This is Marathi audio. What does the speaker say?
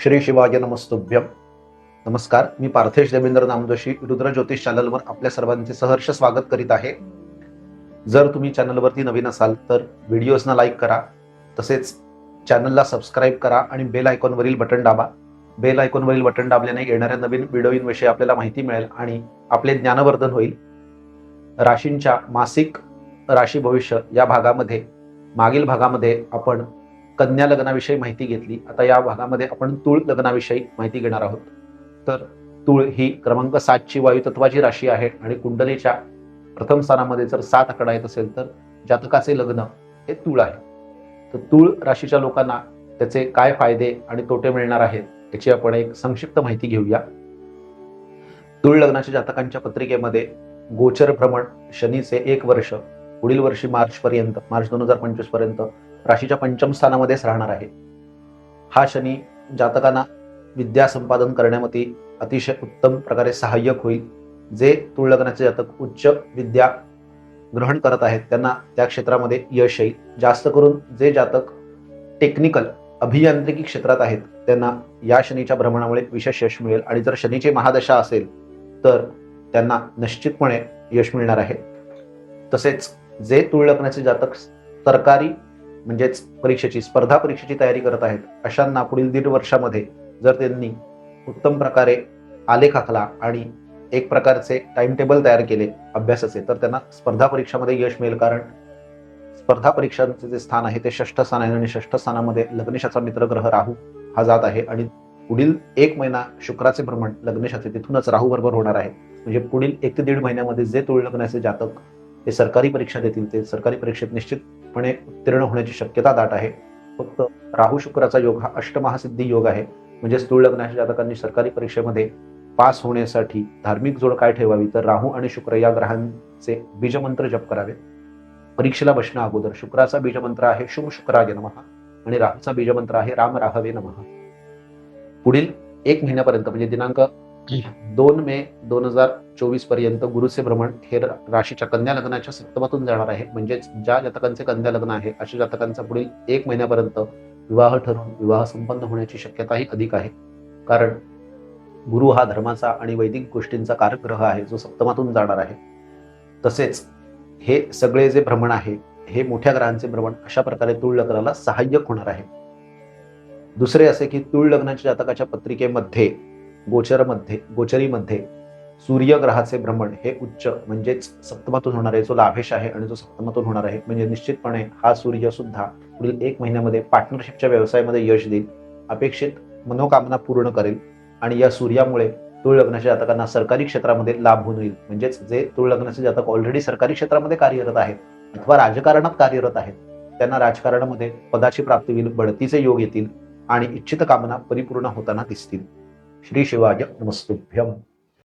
श्री शिवाजी नमस्तुभ्यम नमस्कार मी पार्थेश देवेंद्र नामदोशी रुद्र ज्योतिष चॅनलवर आपल्या सर्वांचे सहर्ष स्वागत करीत आहे. जर तुम्ही चॅनलवरती नवीन असाल तर व्हिडिओजना लाईक करा तसेच चॅनलला सबस्क्राईब करा आणि बेल आयकॉनवरील बटन दाबा. बेल आयकॉनवरील बटन दाबल्याने येणाऱ्या नवीन व्हिडिओंविषयी आपल्याला माहिती मिळेल आणि आपले ज्ञानवर्धन होईल. राशींच्या मासिक राशी भविष्य या भागामध्ये मागील भागामध्ये आपण कन्या लग्नाविषयी माहिती घेतली. आता या भागामध्ये आपण तुळ लग्नाविषयी माहिती घेणार आहोत. तर तुळ ही क्रमांक सातची वायुतत्वाची राशी आहे आणि कुंडलीच्या प्रथम स्थानामध्ये जर सात आकडा येत असेल तर जातकाचे लग्न हे तुळ आहे. तर तुळ राशीच्या लोकांना त्याचे काय फायदे आणि तोटे मिळणार आहेत याची आपण एक संक्षिप्त माहिती घेऊया. तुळ लग्नाच्या जातकांच्या पत्रिकेमध्ये गोचर भ्रमण शनीचे एक वर्ष पुढील वर्षी मार्च पर्यंत मार्च दोन हजार पंचवीसपर्यंत राशीच्या पंचम स्थानामध्येच राहणार आहे. हा शनी जातकांना विद्या संपादन करण्यामध्ये अतिशय उत्तम प्रकारे सहाय्यक होईल. जे तुळ लग्नाचे जातक उच्च विद्या ग्रहण करत आहेत त्यांना त्या क्षेत्रामध्ये यश येईल. जास्त करून जे जातक टेक्निकल अभियांत्रिकी क्षेत्रात आहेत त्यांना या शनीच्या भ्रमणामुळे विशेष यश मिळेल. आणि जर शनीची महादशा असेल तर त्यांना निश्चितपणे यश मिळणार आहे. तसेच जे तुळ लग्नाचे जातक सरकारी म्हणजेच परीक्षेची स्पर्धा परीक्षेची तयारी करत आहेत. अशांना पुढील दीड वर्षामध्ये जर त्यांनी उत्तम प्रकारे आलेख आखला आणि एक प्रकारचे टाइम टेबल तयार केले अभ्यासाचे तर त्यांना स्पर्धा परीक्षामध्ये यश मिळेल. कारण स्पर्धा परीक्षांचे जे स्थान आहे ते षष्ठ स्थान आहे आणि षष्ठ स्थानामध्ये लग्नेशाचा मित्र ग्रह राहू हा जात आहे आणि पुढील एक महिना शुक्राचे भ्रमण लग्नेशाचे तिथूनच राहू बरोबर होणार आहे. म्हणजे पुढील एक ते दीड महिन्यामध्ये जे तुळ लग्नाचे जातक ते सरकारी परीक्षा देतील ते सरकारी परीक्षेत निश्चित निश्चितपणे उत्तीर्ण होण्याची शक्यता दाट आहे. फक्त राहू शुक्राचा योग हा अष्टमहासिद्धी योग आहे. म्हणजेच तुळ लग्नाच्या जातकांनी सरकारी परीक्षेमध्ये पास होण्यासाठी धार्मिक जोड काय ठेवावी? तर राहू आणि शुक्र या ग्रहांचे बीजमंत्र जप करावे. परीक्षेला बसण्या अगोदर शुक्राचा बीजमंत्र आहे शुभ शुक्राय नमहा आणि राहूचा बीजमंत्र आहे राम राहवे नमः. पुढील एक महिन्यापर्यंत म्हणजे दिनांक दोन मे दोन हजार चोवीसपर्यंत गुरुचे भ्रमण हे राशीच्या कन्या लग्नाच्या सप्तमातून जाणार आहे. म्हणजेच ज्या जातकांचे कन्या लग्न आहे अशा जातकांचा पुढील एक महिन्यापर्यंत विवाह ठरून विवाह संपन्न होण्याची शक्यताही अधिक आहे. कारण गुरु हा धर्माचा आणि वैदिक गोष्टींचा कारक ग्रह आहे जो सप्तमातून जाणार आहे. तसेच हे सगळे जे भ्रमण आहे हे मोठ्या ग्रहांचे भ्रमण अशा प्रकारे तुळ लग्नाला सहाय्यक होणार आहे. दुसरे असे की तुळ लग्नाच्या जातकाच्या पत्रिकेमध्ये गोचरमध्ये गोचरीमध्ये सूर्यग्रहाचे भ्रमण हे उच्च म्हणजेच सप्तमातून होणार आहे जो लाभेश आहे आणि जो सप्तमातून होणार आहे म्हणजे निश्चितपणे हा सूर्य सुद्धा पुढील एक महिन्यामध्ये पार्टनरशिपच्या व्यवसायामध्ये यश देईल अपेक्षित मनोकामना पूर्ण करेल आणि या सूर्यामुळे तुळ लग्नाच्या जातकांना सरकारी क्षेत्रामध्ये लाभ होऊन येईल. म्हणजेच जे तुळ लग्नाचे जातक ऑलरेडी सरकारी क्षेत्रामध्ये कार्यरत आहेत अथवा राजकारणात कार्यरत आहेत त्यांना राजकारणामध्ये पदाची प्राप्ती होईल बढतीचे योग येतील आणि इच्छित कामना परिपूर्ण होताना दिसतील. श्री शिवाय नमस्तुभ्यम